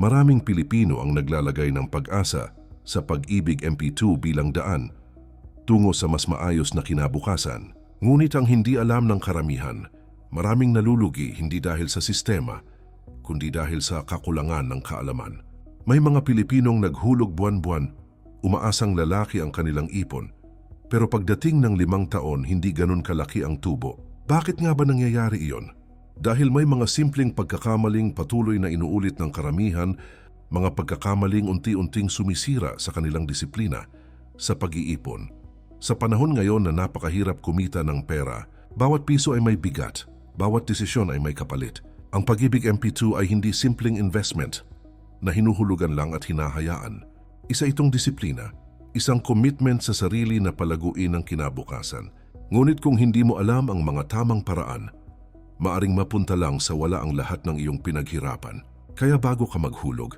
Maraming Pilipino ang naglalagay ng pag-asa sa pag-ibig MP2 bilang daan tungo sa mas maayos na kinabukasan. Ngunit ang hindi alam ng karamihan, maraming nalulugi hindi dahil sa sistema, kundi dahil sa kakulangan ng kaalaman. May mga Pilipinong naghulog buwan-buwan, umaasang lalaki ang kanilang ipon, pero pagdating ng limang taon hindi ganun kalaki ang tubo. Bakit nga ba nangyayari iyon? Dahil may mga simpleng pagkakamaling patuloy na inuulit ng karamihan, mga pagkakamaling unti-unting sumisira sa kanilang disiplina sa pag-iipon. Sa panahon ngayon na napakahirap kumita ng pera, bawat piso ay may bigat, bawat desisyon ay may kapalit. Ang pag-ibig MP2 ay hindi simpleng investment na hinuhulugan lang at hinahayaan. Isa itong disiplina, isang commitment sa sarili na palaguin ang kinabukasan. Ngunit kung hindi mo alam ang mga tamang paraan, maaring mapunta lang sa wala ang lahat ng iyong pinaghirapan. Kaya bago ka maghulog,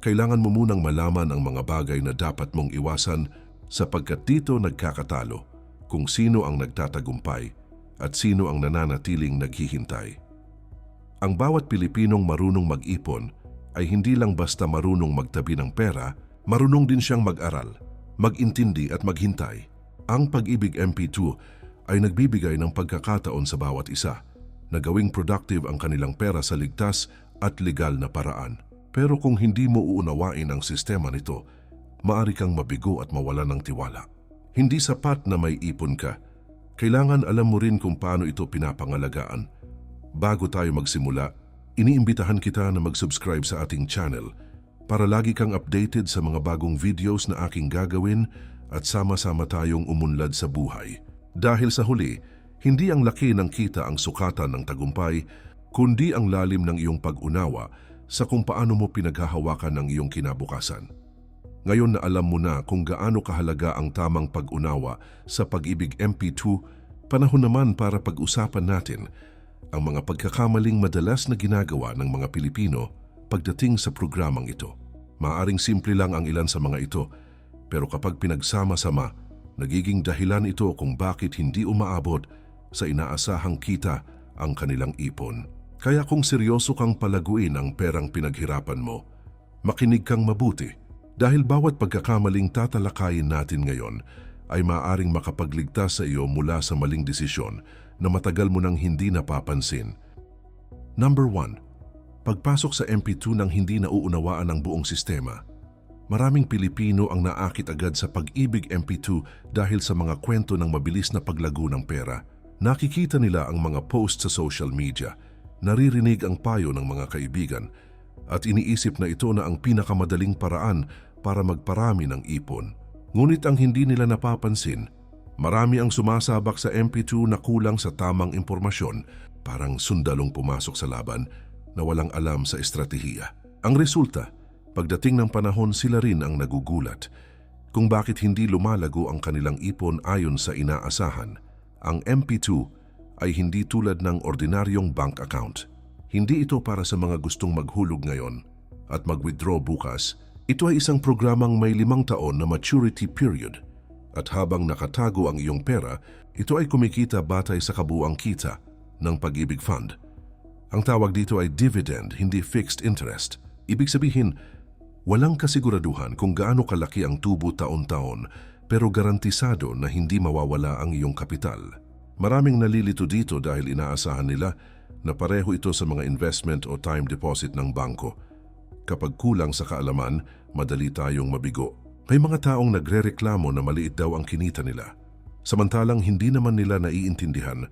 kailangan mo munang malaman ang mga bagay na dapat mong iwasan sapagkat dito nagkakatalo kung sino ang nagtatagumpay at sino ang nananatiling naghihintay. Ang bawat Pilipinong marunong mag-ipon ay hindi lang basta marunong magtabi ng pera, marunong din siyang mag-aral, mag-intindi at maghintay. Ang Pag-ibig MP2 ay nagbibigay ng pagkakataon sa bawat isa na gawing productive ang kanilang pera sa ligtas at legal na paraan. Pero kung hindi mo uunawain ang sistema nito, maari kang mabigo at mawala ng tiwala. Hindi sapat na may ipon ka. Kailangan alam mo rin kung paano ito pinapangalagaan. Bago tayo magsimula, iniimbitahan kita na mag-subscribe sa ating channel para lagi kang updated sa mga bagong videos na aking gagawin at sama-sama tayong umunlad sa buhay. Dahil sa huli, hindi ang laki ng kita ang sukatan ng tagumpay, kundi ang lalim ng iyong pag-unawa sa kung paano mo pinaghahawakan ng iyong kinabukasan. Ngayon na alam mo na kung gaano kahalaga ang tamang pag-unawa sa pag-ibig MP2, panahon naman para pag-usapan natin ang mga pagkakamaling madalas na ginagawa ng mga Pilipino pagdating sa programang ito. Maaring simple lang ang ilan sa mga ito, pero kapag pinagsama-sama, nagiging dahilan ito kung bakit hindi umaabot sa inaasahang kita ang kanilang ipon. Kaya kung seryoso kang palaguin ang perang pinaghirapan mo, makinig kang mabuti dahil bawat pagkakamaling tatalakayin natin ngayon ay maaring makapagligtas sa iyo mula sa maling desisyon na matagal mo nang hindi napapansin. Number 1. Pagpasok sa MP2 nang hindi nauunawaan ang buong sistema. Maraming Pilipino ang naakit agad sa pag-ibig MP2 dahil sa mga kwento ng mabilis na paglago ng pera. Nakikita nila ang mga post sa social media, naririnig ang payo ng mga kaibigan, at iniisip na ito na ang pinakamadaling paraan para magparami ng ipon. Ngunit ang hindi nila napapansin, marami ang sumasabak sa MP2 na kulang sa tamang impormasyon, parang sundalong pumasok sa laban na walang alam sa estratehiya. Ang resulta, pagdating ng panahon sila rin ang nagugulat kung bakit hindi lumalago ang kanilang ipon ayon sa inaasahan. Ang MP2 ay hindi tulad ng ordinaryong bank account. Hindi ito para sa mga gustong maghulog ngayon at mag-withdraw bukas. Ito ay isang programang may limang taon na maturity period at habang nakatago ang iyong pera, ito ay kumikita batay sa kabuang kita ng pag-ibig fund. Ang tawag dito ay dividend, hindi fixed interest. Ibig sabihin, walang kasiguraduhan kung gaano kalaki ang tubo taon-taon pero garantisado na hindi mawawala ang iyong kapital. Maraming nalilito dito dahil inaasahan nila na pareho ito sa mga investment o time deposit ng bangko. Kapag kulang sa kaalaman, madali tayong mabigo. May mga taong nagrereklamo na maliit daw ang kinita nila. Samantalang hindi naman nila naiintindihan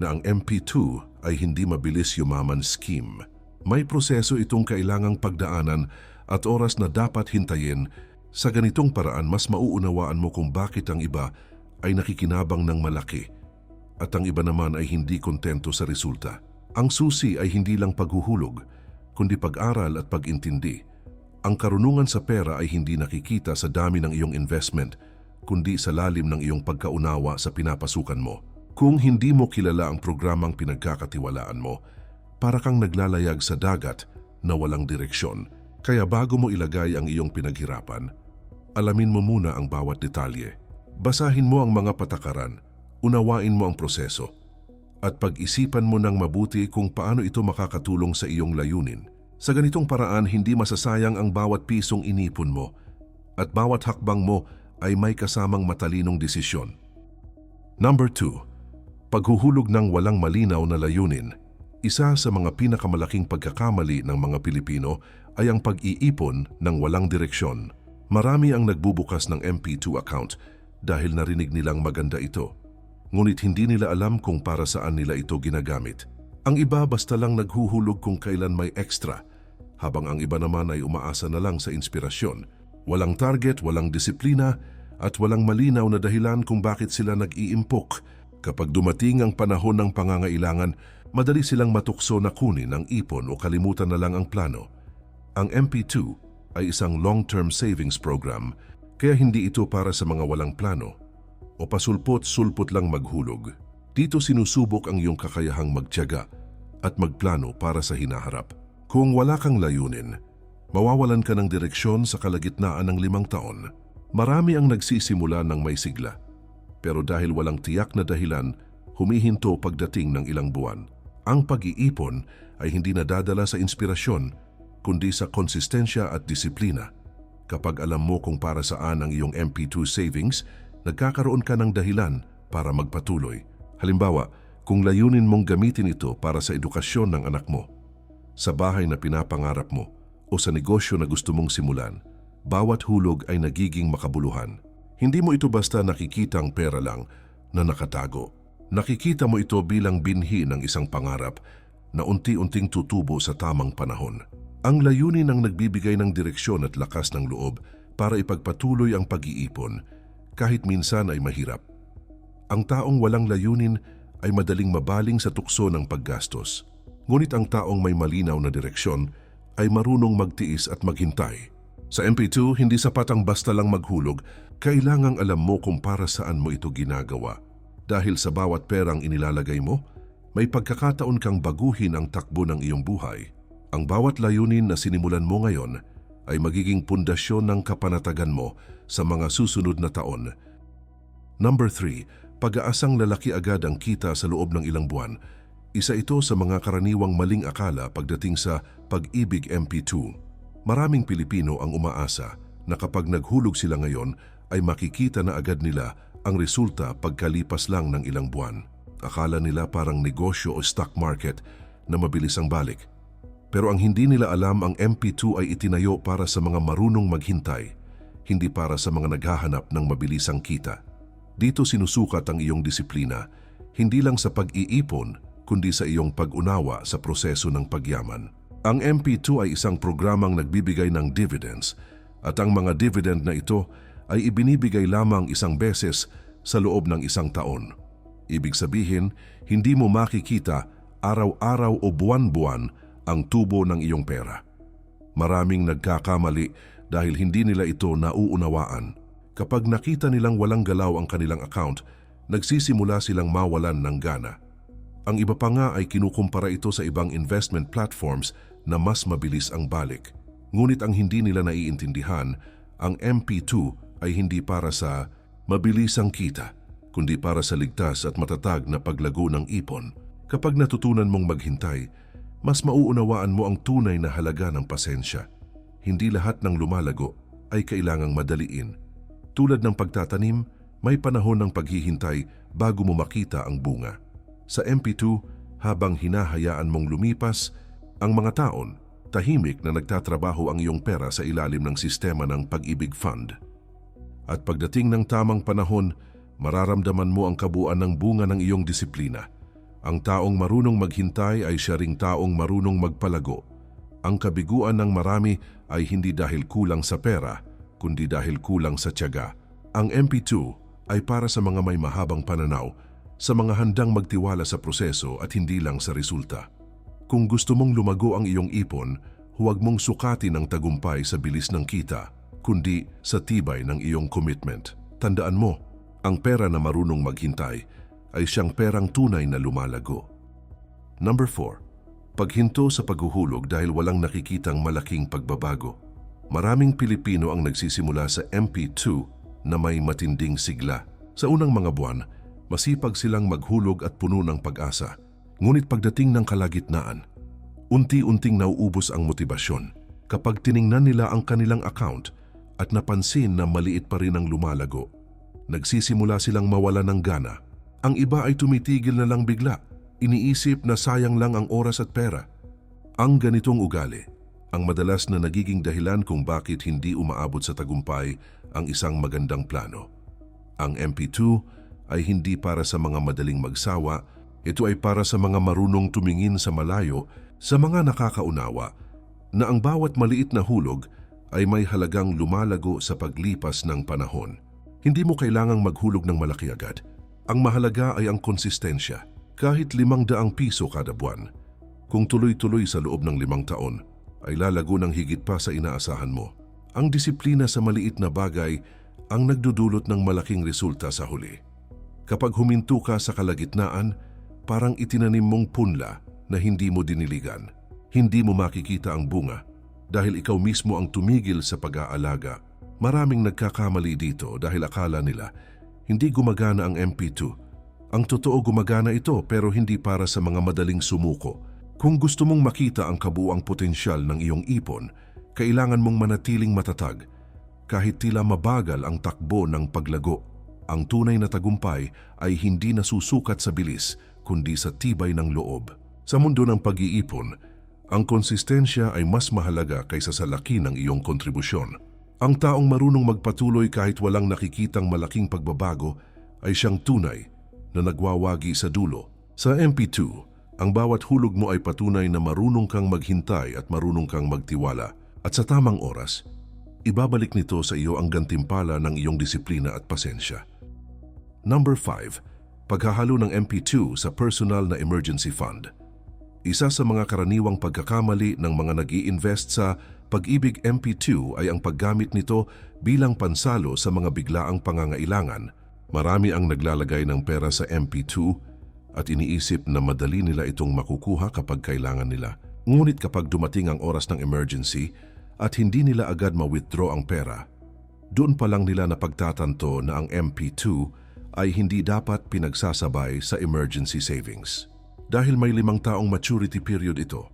na ang MP2 ay hindi mabilis yumaman scheme. May proseso itong kailangang pagdaanan at oras na dapat hintayin sa ganitong paraan mas mauunawaan mo kung bakit ang iba ay nakikinabang ng malaki at ang iba naman ay hindi kontento sa resulta. Ang susi ay hindi lang paghuhulog, kundi pag-aral at pag-intindi. Ang karunungan sa pera ay hindi nakikita sa dami ng iyong investment, kundi sa lalim ng iyong pagkaunawa sa pinapasukan mo. Kung hindi mo kilala ang programang pinagkakatiwalaan mo, para kang naglalayag sa dagat na walang direksyon. Kaya bago mo ilagay ang iyong pinaghirapan, alamin mo muna ang bawat detalye. Basahin mo ang mga patakaran, unawain mo ang proseso, at pag-isipan mo ng mabuti kung paano ito makakatulong sa iyong layunin. Sa ganitong paraan, hindi masasayang ang bawat pisong inipon mo at bawat hakbang mo ay may kasamang matalinong desisyon. Number 2. Paghuhulog ng walang malinaw na layunin. Isa sa mga pinakamalaking pagkakamali ng mga Pilipino ay ang pag-iipon ng walang direksyon. Marami ang nagbubukas ng MP2 account dahil narinig nilang maganda ito. Ngunit hindi nila alam kung para saan nila ito ginagamit. Ang iba basta lang naghuhulog kung kailan may extra, habang ang iba naman ay umaasa na lang sa inspirasyon. Walang target, walang disiplina, at walang malinaw na dahilan kung bakit sila nag-iimpok. Kapag dumating ang panahon ng pangangailangan, madali silang matukso na kunin ang ipon o kalimutan na lang ang plano. Ang MP2 ay isang long-term savings program, kaya hindi ito para sa mga walang plano o pasulpot-sulpot lang maghulog. Dito sinusubok ang iyong kakayahang magtiyaga at magplano para sa hinaharap. Kung wala kang layunin, mawawalan ka ng direksyon sa kalagitnaan ng limang taon. Marami ang nagsisimula ng may sigla. Pero dahil walang tiyak na dahilan, humihinto pagdating ng ilang buwan. Ang pag-iipon ay hindi nadadala sa inspirasyon, kundi sa konsistensya at disiplina. Kapag alam mo kung para saan ang iyong MP2 savings, nagkakaroon ka ng dahilan para magpatuloy. Halimbawa, kung layunin mong gamitin ito para sa edukasyon ng anak mo, sa bahay na pinapangarap mo, o sa negosyo na gusto mong simulan, bawat hulog ay nagiging makabuluhan. Hindi mo ito basta nakikitang pera lang na nakatago. Nakikita mo ito bilang binhi ng isang pangarap na unti-unting tutubo sa tamang panahon. Ang layunin ang nagbibigay ng direksyon at lakas ng loob para ipagpatuloy ang pag-iipon kahit minsan ay mahirap. Ang taong walang layunin ay madaling mabaling sa tukso ng paggastos. Ngunit ang taong may malinaw na direksyon ay marunong magtiis at maghintay. Sa MP2, hindi sapat ang basta lang maghulog, kailangang alam mo kung para saan mo ito ginagawa. Dahil sa bawat perang inilalagay mo, may pagkakataon kang baguhin ang takbo ng iyong buhay. Ang bawat layunin na sinimulan mo ngayon ay magiging pundasyon ng kapanatagan mo sa mga susunod na taon. Number 3, pag-aasang lalaki agad ang kita sa loob ng ilang buwan. Isa ito sa mga karaniwang maling akala pagdating sa pag-ibig MP2. Maraming Pilipino ang umaasa na kapag naghulog sila ngayon ay makikita na agad nila ang resulta pagkalipas lang ng ilang buwan. Akala nila parang negosyo o stock market na mabilis ang balik. Pero ang hindi nila alam ang MP2 ay itinayo para sa mga marunong maghintay, hindi para sa mga naghahanap ng mabilisang kita. Dito sinusukat ang iyong disiplina, hindi lang sa pag-iipon, kundi sa iyong pag-unawa sa proseso ng pagyaman. Ang MP2 ay isang programang nagbibigay ng dividends at ang mga dividend na ito ay ibinibigay lamang isang beses sa loob ng isang taon. Ibig sabihin, hindi mo makikita araw-araw o buwan-buwan ang tubo ng iyong pera. Maraming nagkakamali dahil hindi nila ito nauunawaan. Kapag nakita nilang walang galaw ang kanilang account, nagsisimula silang mawalan ng gana. Ang iba pa nga ay kinukumpara ito sa ibang investment platforms na mas mabilis ang balik. Ngunit ang hindi nila naiintindihan, ang MP2 ay hindi para sa mabilisang kita, kundi para sa ligtas at matatag na paglago ng ipon. Kapag natutunan mong maghintay, mas mauunawaan mo ang tunay na halaga ng pasensya. Hindi lahat ng lumalago ay kailangang madaliin. Tulad ng pagtatanim, may panahon ng paghihintay bago mo makita ang bunga. Sa MP2, habang hinahayaan mong lumipas, ang mga taon, tahimik na nagtatrabaho ang iyong pera sa ilalim ng sistema ng Pag-ibig Fund. At pagdating ng tamang panahon, mararamdaman mo ang kabuuan ng bunga ng iyong disiplina. Ang taong marunong maghintay ay siya ring taong marunong magpalago. Ang kabiguan ng marami ay hindi dahil kulang sa pera, kundi dahil kulang sa tiyaga. Ang MP2 ay para sa mga may mahabang pananaw, sa mga handang magtiwala sa proseso at hindi lang sa resulta. Kung gusto mong lumago ang iyong ipon, huwag mong sukatin ang tagumpay sa bilis ng kita, kundi sa tibay ng iyong commitment. Tandaan mo, ang pera na marunong maghintay ay siyang perang tunay na lumalago. Number 4. Paghinto sa paghuhulog dahil walang nakikitang malaking pagbabago. Maraming Pilipino ang nagsisimula sa MP2 na may matinding sigla. Sa unang mga buwan, masipag silang maghulog at puno ng pag-asa. Ngunit pagdating ng kalagitnaan, Unti-unting nauubos ang motibasyon kapag tiningnan nila ang kanilang account at napansin na maliit pa rin ang lumalago. Nagsisimula silang mawala ng gana. Ang iba ay tumitigil na lang bigla. Iniisip na sayang lang ang oras at pera. Ang ganitong ugali, ang madalas na nagiging dahilan kung bakit hindi umaabot sa tagumpay ang isang magandang plano. Ang MP2 ay hindi para sa mga madaling magsawa, ito ay para sa mga marunong tumingin sa malayo, sa mga nakakaunawa, na ang bawat maliit na hulog ay may halagang lumalago sa paglipas ng panahon. Hindi mo kailangang maghulog ng malaki agad. Ang mahalaga ay ang konsistensya, kahit limang daang piso kada buwan. Kung tuloy-tuloy sa loob ng limang taon, ay lalago ng higit pa sa inaasahan mo. Ang disiplina sa maliit na bagay ang nagdudulot ng malaking resulta sa huli. Kapag huminto ka sa kalagitnaan, parang itinanim mong punla na hindi mo diniligan. Hindi mo makikita ang bunga dahil ikaw mismo ang tumigil sa pag-aalaga. Maraming nagkakamali dito dahil akala nila hindi gumagana ang MP2. Ang totoo gumagana ito pero hindi para sa mga madaling sumuko. Kung gusto mong makita ang kabuang potensyal ng iyong ipon, kailangan mong manatiling matatag kahit tila mabagal ang takbo ng paglago. Ang tunay na tagumpay ay hindi nasusukat sa bilis kundi sa tibay ng loob. Sa mundo ng pag-iipon, ang konsistensya ay mas mahalaga kaysa sa laki ng iyong kontribusyon. Ang taong marunong magpatuloy kahit walang nakikitang malaking pagbabago ay siyang tunay na nagwawagi sa dulo. Sa MP2, ang bawat hulog mo ay patunay na marunong kang maghintay at marunong kang magtiwala. At sa tamang oras, ibabalik nito sa iyo ang gantimpala ng iyong disiplina at pasensya. Number 5. Paghahalo ng MP2 sa personal na emergency fund. Isa sa mga karaniwang pagkakamali ng mga nag invest sa Pag-ibig MP2 ay ang paggamit nito bilang pansalo sa mga biglaang pangangailangan. Marami ang naglalagay ng pera sa MP2 at iniisip na madali nila itong makukuha kapag kailangan nila. Ngunit kapag dumating ang oras ng emergency at hindi nila agad ma-withdraw ang pera, doon pa lang nila napagtatanto na ang MP2 ay hindi dapat pinagsasabay sa emergency savings. Dahil may limang taong maturity period ito,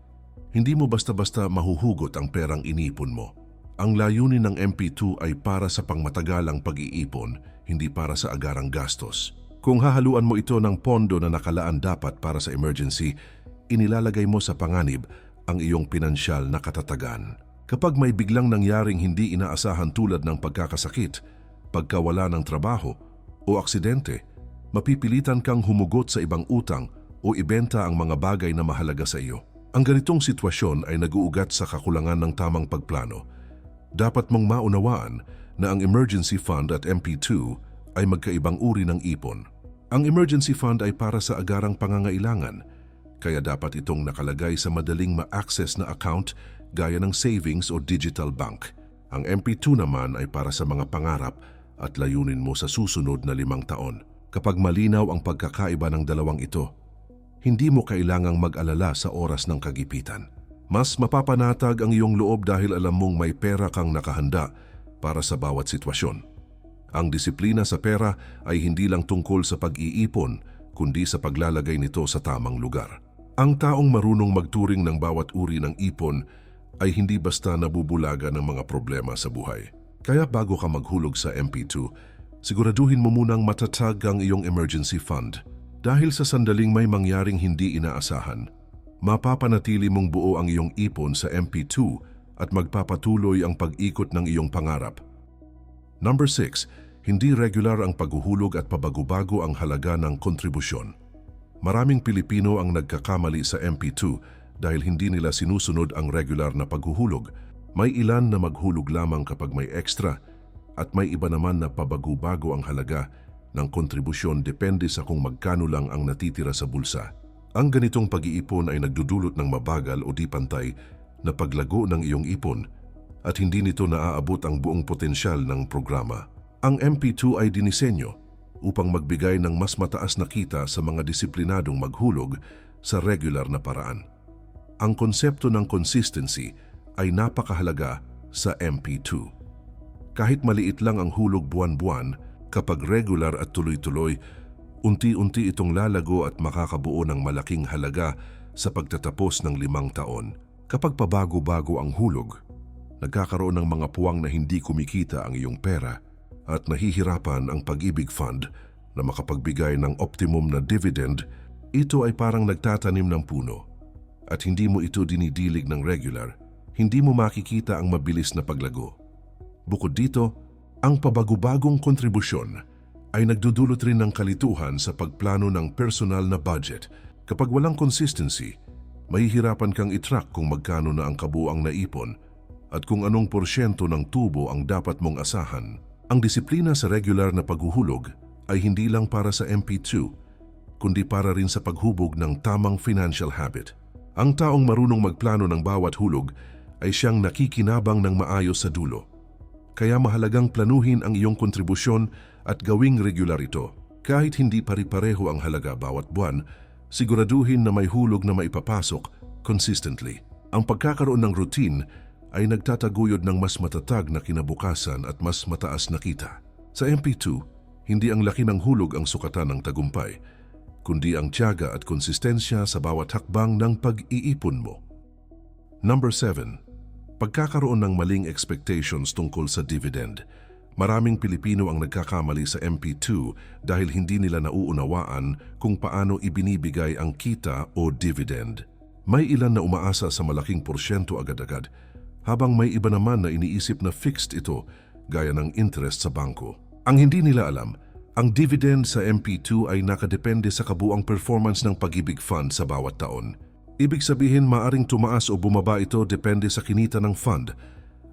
hindi mo basta-basta mahuhugot ang perang inipon mo. Ang layunin ng MP2 ay para sa pangmatagalang pag-iipon, hindi para sa agarang gastos. Kung hahaluan mo ito ng pondo na nakalaan dapat para sa emergency, inilalagay mo sa panganib ang iyong pinansyal na katatagan. Kapag may biglang nangyaring hindi inaasahan tulad ng pagkakasakit, pagkawala ng trabaho o aksidente, mapipilitan kang humugot sa ibang utang o ibenta ang mga bagay na mahalaga sa iyo. Ang ganitong sitwasyon ay naguugat sa kakulangan ng tamang pagplano. Dapat mong maunawaan na ang emergency fund at MP2 ay magkaibang uri ng ipon. Ang emergency fund ay para sa agarang pangangailangan, kaya dapat itong nakalagay sa madaling ma-access na account gaya ng savings o digital bank. Ang MP2 naman ay para sa mga pangarap at layunin mo sa susunod na limang taon. Kapag malinaw ang pagkakaiba ng dalawang ito, hindi mo kailangang mag-alala sa oras ng kagipitan. Mas mapapanatag ang iyong loob dahil alam mong may pera kang nakahanda para sa bawat sitwasyon. Ang disiplina sa pera ay hindi lang tungkol sa pag-iipon, kundi sa paglalagay nito sa tamang lugar. Ang taong marunong magturing ng bawat uri ng ipon ay hindi basta nabubulaga ng mga problema sa buhay. Kaya bago ka maghulog sa MP2, siguraduhin mo munang matatag ang iyong emergency fund – dahil sa sandaling may mangyaring hindi inaasahan, mapapanatili mong buo ang iyong ipon sa MP2 at magpapatuloy ang pag-ikot ng iyong pangarap. Number 6. Hindi regular ang paghuhulog at pabago-bago ang halaga ng kontribusyon. Maraming Pilipino ang nagkakamali sa MP2 dahil hindi nila sinusunod ang regular na paghuhulog. May ilan na maghulog lamang kapag may extra at may iba naman na pabago-bago ang halaga ng kontribusyon depende sa kung magkano lang ang natitira sa bulsa. Ang ganitong pag-iipon ay nagdudulot ng mabagal o di pantay na paglago ng iyong ipon at hindi nito naaabot ang buong potensyal ng programa. Ang MP2 ay dinisenyo upang magbigay ng mas mataas na kita sa mga disiplinadong maghulog sa regular na paraan. Ang konsepto ng consistency ay napakahalaga sa MP2. Kahit maliit lang ang hulog buwan-buwan, Kapag regular at tuloy-tuloy, unti-unti itong lalago at makakabuo ng malaking halaga sa pagtatapos ng limang taon. Kapag pabago-bago ang hulog, nagkakaroon ng mga puwang na hindi kumikita ang iyong pera at nahihirapan ang pag-ibig fund na makapagbigay ng optimum na dividend, ito ay parang nagtatanim ng puno. At hindi mo ito dinidilig ng regular, hindi mo makikita ang mabilis na paglago. Bukod dito, ang pabagubagong kontribusyon ay nagdudulot rin ng kalituhan sa pagplano ng personal na budget. Kapag walang consistency, mahihirapan kang itrack kung magkano na ang kabuang naipon at kung anong porsyento ng tubo ang dapat mong asahan. Ang disiplina sa regular na paghuhulog ay hindi lang para sa MP2, kundi para rin sa paghubog ng tamang financial habit. Ang taong marunong magplano ng bawat hulog ay siyang nakikinabang ng maayos sa dulo. Kaya mahalagang planuhin ang iyong kontribusyon at gawing regular ito. Kahit hindi pari-pareho ang halaga bawat buwan, siguraduhin na may hulog na maipapasok consistently. Ang pagkakaroon ng routine ay nagtataguyod ng mas matatag na kinabukasan at mas mataas na kita. Sa MP2, hindi ang laki ng hulog ang sukatan ng tagumpay, kundi ang tiyaga at konsistensya sa bawat hakbang ng pag-iipon mo. Number 7. Pagkakaroon ng maling expectations tungkol sa dividend. Maraming Pilipino ang nagkakamali sa MP2 dahil hindi nila nauunawaan kung paano ibinibigay ang kita o dividend. May ilan na umaasa sa malaking porsyento agad-agad, habang may iba naman na iniisip na fixed ito gaya ng interest sa bangko. Ang hindi nila alam, ang dividend sa MP2 ay nakadepende sa kabuang performance ng pag-ibig fund sa bawat taon. Ibig sabihin maaring tumaas o bumaba ito depende sa kinita ng fund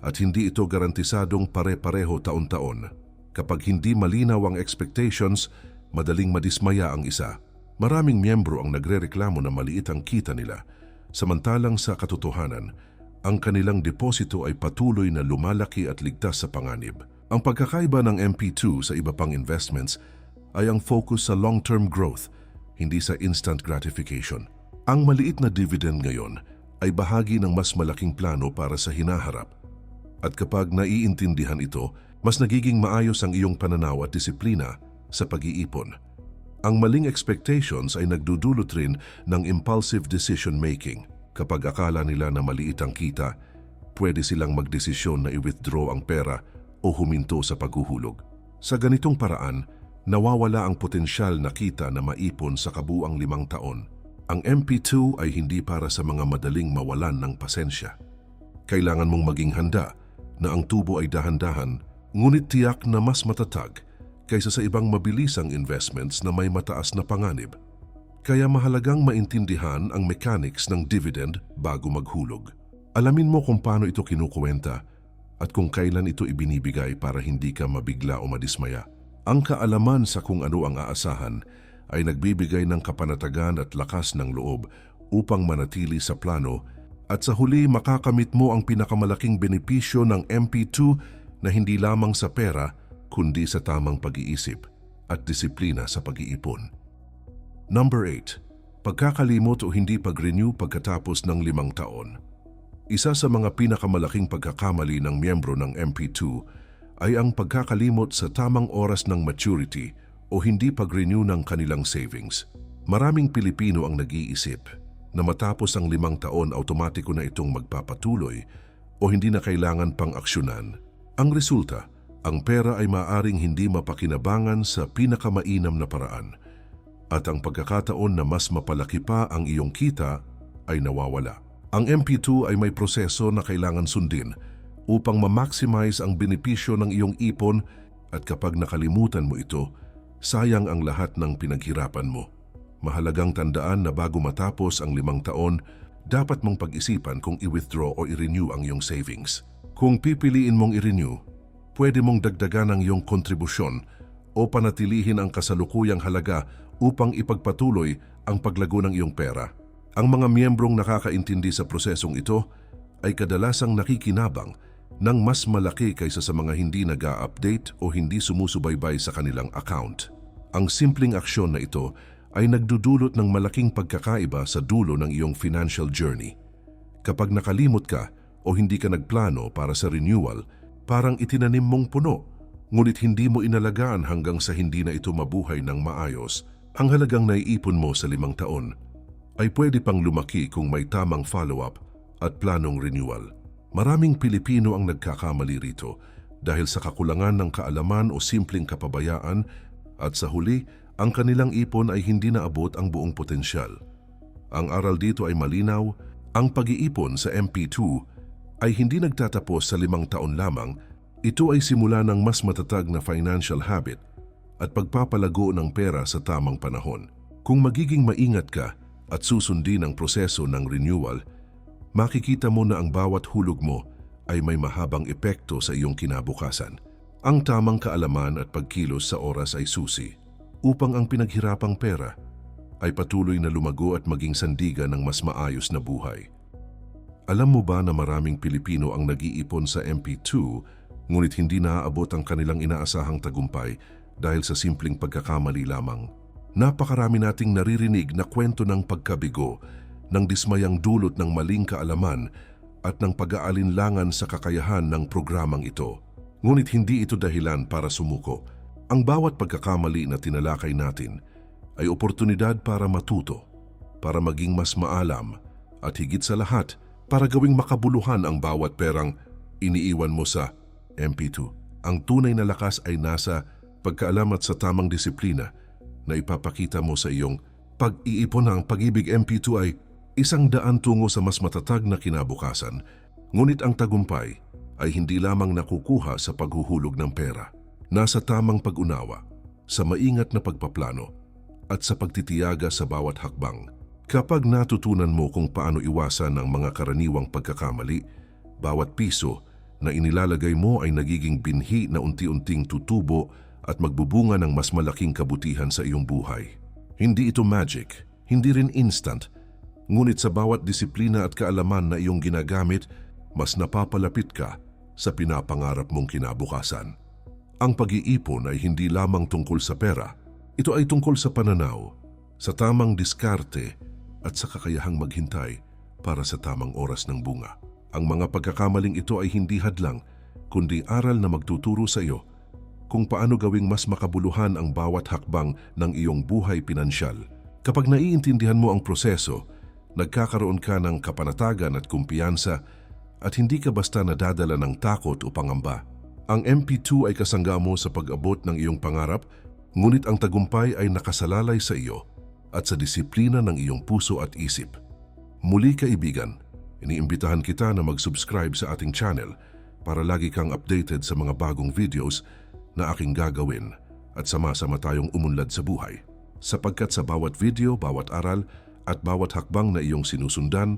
at hindi ito garantisadong pare-pareho taon-taon. Kapag hindi malinaw ang expectations, madaling madismaya ang isa. Maraming miyembro ang nagrereklamo na maliit ang kita nila, samantalang sa katotohanan, ang kanilang deposito ay patuloy na lumalaki at ligtas sa panganib. Ang pagkakaiba ng MP2 sa iba pang investments ay ang focus sa long-term growth, hindi sa instant gratification. Ang maliit na dividend ngayon ay bahagi ng mas malaking plano para sa hinaharap. At kapag naiintindihan ito, mas nagiging maayos ang iyong pananaw at disiplina sa pag-iipon. Ang maling expectations ay nagdudulot rin ng impulsive decision making. Kapag akala nila na maliit ang kita, pwede silang magdesisyon na i-withdraw ang pera o huminto sa paghuhulog. Sa ganitong paraan, nawawala ang potensyal na kita na maipon sa kabuang limang taon. Ang MP2 ay hindi para sa mga madaling mawalan ng pasensya. Kailangan mong maging handa na ang tubo ay dahan-dahan, ngunit tiyak na mas matatag kaysa sa ibang mabilisang investments na may mataas na panganib. Kaya mahalagang maintindihan ang mechanics ng dividend bago maghulog. Alamin mo kung paano ito kinukuwenta at kung kailan ito ibinibigay para hindi ka mabigla o madismaya. Ang kaalaman sa kung ano ang aasahan ay nagbibigay ng kapanatagan at lakas ng loob upang manatili sa plano at sa huli makakamit mo ang pinakamalaking benepisyo ng MP2 na hindi lamang sa pera kundi sa tamang pag-iisip at disiplina sa pag-iipon. Number 8. Pagkakalimot o hindi pag-renew pagkatapos ng limang taon. Isa sa mga pinakamalaking pagkakamali ng miyembro ng MP2 ay ang pagkakalimot sa tamang oras ng maturity o hindi pag-renew ng kanilang savings. Maraming Pilipino ang nag-iisip na matapos ang limang taon automatiko na itong magpapatuloy o hindi na kailangan pang aksyonan. Ang resulta, ang pera ay maaring hindi mapakinabangan sa pinakamainam na paraan at ang pagkakataon na mas mapalaki pa ang iyong kita ay nawawala. Ang MP2 ay may proseso na kailangan sundin upang ma-maximize ang benepisyo ng iyong ipon at kapag nakalimutan mo ito, sayang ang lahat ng pinaghirapan mo. Mahalagang tandaan na bago matapos ang limang taon, dapat mong pag-isipan kung i-withdraw o i-renew ang iyong savings. Kung pipiliin mong i-renew, pwede mong dagdagan ang iyong kontribusyon o panatilihin ang kasalukuyang halaga upang ipagpatuloy ang paglago ng iyong pera. Ang mga miyembrong nakakaintindi sa prosesong ito ay kadalasang nakikinabang ng mas malaki kaysa sa mga hindi nag update o hindi sumusubaybay sa kanilang account. Ang simpleng aksyon na ito ay nagdudulot ng malaking pagkakaiba sa dulo ng iyong financial journey. Kapag nakalimot ka o hindi ka nagplano para sa renewal, parang itinanim mong puno, ngunit hindi mo inalagaan hanggang sa hindi na ito mabuhay ng maayos ang halagang naiipon mo sa limang taon ay pwede pang lumaki kung may tamang follow-up at planong renewal. Maraming Pilipino ang nagkakamali rito dahil sa kakulangan ng kaalaman o simpleng kapabayaan at sa huli, ang kanilang ipon ay hindi naabot ang buong potensyal. Ang aral dito ay malinaw, ang pag-iipon sa MP2 ay hindi nagtatapos sa limang taon lamang, ito ay simula ng mas matatag na financial habit at pagpapalago ng pera sa tamang panahon. Kung magiging maingat ka at susundin ang proseso ng renewal, makikita mo na ang bawat hulog mo ay may mahabang epekto sa iyong kinabukasan. Ang tamang kaalaman at pagkilos sa oras ay susi upang ang pinaghirapang pera ay patuloy na lumago at maging sandigan ng mas maayos na buhay. Alam mo ba na maraming Pilipino ang nag-iipon sa MP2 ngunit hindi naaabot ang kanilang inaasahang tagumpay dahil sa simpleng pagkakamali lamang? Napakarami nating naririnig na kwento ng pagkabigo, ng dismayang dulot ng maling kaalaman at ng pag-aalinlangan sa kakayahan ng programang ito. Ngunit hindi ito dahilan para sumuko. Ang bawat pagkakamali na tinalakay natin ay oportunidad para matuto, para maging mas maalam, at higit sa lahat, para gawing makabuluhan ang bawat perang iniiwan mo sa MP2. Ang tunay na lakas ay nasa pagkaalam at sa tamang disiplina na ipapakita mo sa iyong pag-iipon ng pag-ibig MP2 ay isang daan tungo sa mas matatag na kinabukasan. Ngunit ang tagumpay ay hindi lamang nakukuha sa paghuhulog ng pera. Nasa tamang pag-unawa, sa maingat na pagpaplano, at sa pagtitiyaga sa bawat hakbang. Kapag natutunan mo kung paano iwasan ang mga karaniwang pagkakamali, bawat piso na inilalagay mo ay nagiging binhi na unti-unting tutubo at magbubunga ng mas malaking kabutihan sa iyong buhay. Hindi ito magic, hindi rin instant, ngunit sa bawat disiplina at kaalaman na iyong ginagamit, mas napapalapit ka sa pinapangarap mong kinabukasan. Ang pag-iipon ay hindi lamang tungkol sa pera, ito ay tungkol sa pananaw, sa tamang diskarte at sa kakayahang maghintay para sa tamang oras ng bunga. Ang mga pagkakamaling ito ay hindi hadlang, kundi aral na magtuturo sa iyo kung paano gawing mas makabuluhan ang bawat hakbang ng iyong buhay pinansyal. Kapag naiintindihan mo ang proseso, nagkakaroon ka ng kapanatagan at kumpiyansa at hindi ka basta nadadala ng takot o pangamba. Ang MP2 ay kasangga mo sa pag-abot ng iyong pangarap, ngunit ang tagumpay ay nakasalalay sa iyo at sa disiplina ng iyong puso at isip. Muli kaibigan, iniimbitahan kita na mag-subscribe sa ating channel para lagi kang updated sa mga bagong videos na aking gagawin at sama-sama tayong umunlad sa buhay. Sapagkat sa bawat video, bawat aral at bawat hakbang na iyong sinusundan,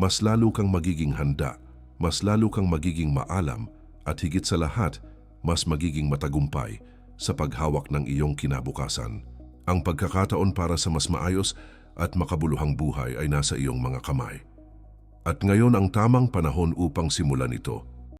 mas lalo kang magiging handa, mas lalo kang magiging maalam at higit sa lahat, mas magiging matagumpay sa paghawak ng iyong kinabukasan. Ang pagkakataon para sa mas maayos at makabuluhang buhay ay nasa iyong mga kamay. At ngayon ang tamang panahon upang simulan ito